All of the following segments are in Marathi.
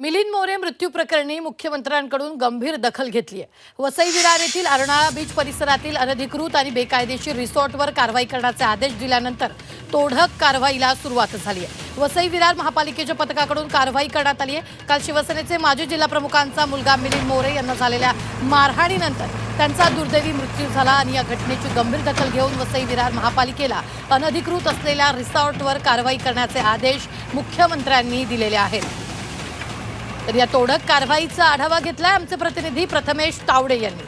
मिलिंद मोरे मृत्यू प्रकरणी मुख्यमंत्र्यांकडून गंभीर दखल घेतली आहे. वसई विरार येथील अर्नाळा बीच परिसरातील अनधिकृत आणि बेकायदेशीर रिसॉर्टवर कारवाई करण्याचे आदेश दिल्यानंतर तोडक कारवाईला सुरुवात झाली आहे. वसई विरार महापालिकेच्या पथकाकडून कारवाई करण्यात आली आहे. काल शिवसेनेचे माजी जिल्हाप्रमुखांचा मुलगा मिलिंद मोरे यांना झालेल्या मारहाणीनंतर त्यांचा दुर्दैवी मृत्यू झाला आणि या घटनेची गंभीर दखल घेऊन वसई विरार महापालिकेला अनधिकृत असलेल्या रिसॉर्टवर कारवाई करण्याचे आदेश मुख्यमंत्र्यांनी दिलेले आहेत. तर या तोडक कारवाईचा आढावा घेतलाय आमचे प्रतिनिधी प्रथमेश तावडे यांनी.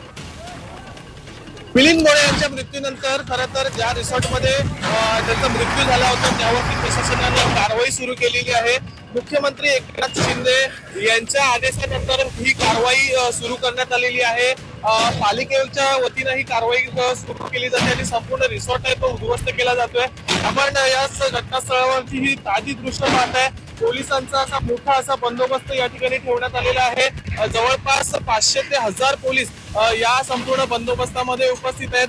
मिलिंद मोरे यांच्या मृत्यूनंतर खरं तर ज्या रिसॉर्टमध्ये त्यांचा मृत्यू झाला होता त्यावरती प्रशासनाने कारवाई सुरू केलेली आहे. मुख्यमंत्री एकनाथ शिंदे यांच्या आदेशानंतर ही कारवाई सुरू करण्यात आलेली आहे. पालिकेच्या वतीनं ही कारवाई सुरू केली जाते आणि संपूर्ण रिसॉर्ट आहे तो उद्ध्वस्त केला जातोय. आपण याच घटनास्थळावरची ही ताजी दृश्य पाहत आहे. पोलिसांचा असा मोठा असा बंदोबस्त या ठिकाणी ठेवण्यात आलेला आहे. जवळपास पाचशे ते हजार पोलीस या संपूर्ण बंदोबस्तामध्ये उपस्थित आहेत.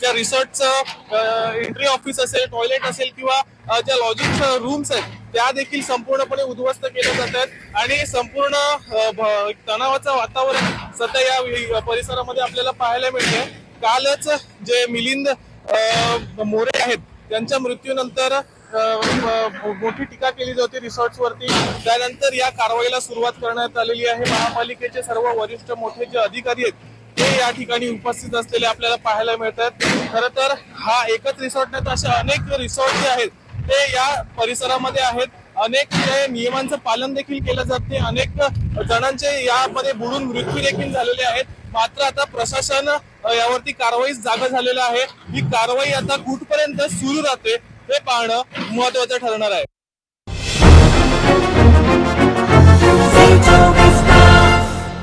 ज्या रिसॉर्टचं एंट्री ऑफिस असेल टॉयलेट असेल किंवा ज्या लॉजिक रूम्स आहेत त्या देखील संपूर्णपणे उद्ध्वस्त केल्या जात आहेत. आणि संपूर्ण तणावाचं वातावरण सध्या या परिसरामध्ये आपल्याला पाहायला मिळते कालच जे मिलिंद मोरे आहेत. त्यांच्या मृत्यूनंतर मोठी टीका केली जाते रिसॉर्ट वरती त्यानंतर या कारवाईला सुरुवात करण्यात आलेली आहे. महापालिकेचे सर्व वरिष्ठ मोठे जे अधिकारी आहेत ते या ठिकाणी उपस्थित असलेले आपल्याला पाहायला मिळतात. खर तर हा एकच रिसॉर्ट नाही तर असे अनेक रिसॉर्ट जे आहेत ते या परिसरामध्ये आहेत. अनेक नियमांचं पालन देखील केलं जात नाही. अनेक जणांचे यामध्ये बुडून मृत्यू देखील झालेले आहेत. मात्र आता प्रशासन यावरती कारवाई जागा झालेला आहे. ही कारवाई आता कुठपर्यंत सुरू राहते हे पाहणं महत्वाचं ठरणार आहे.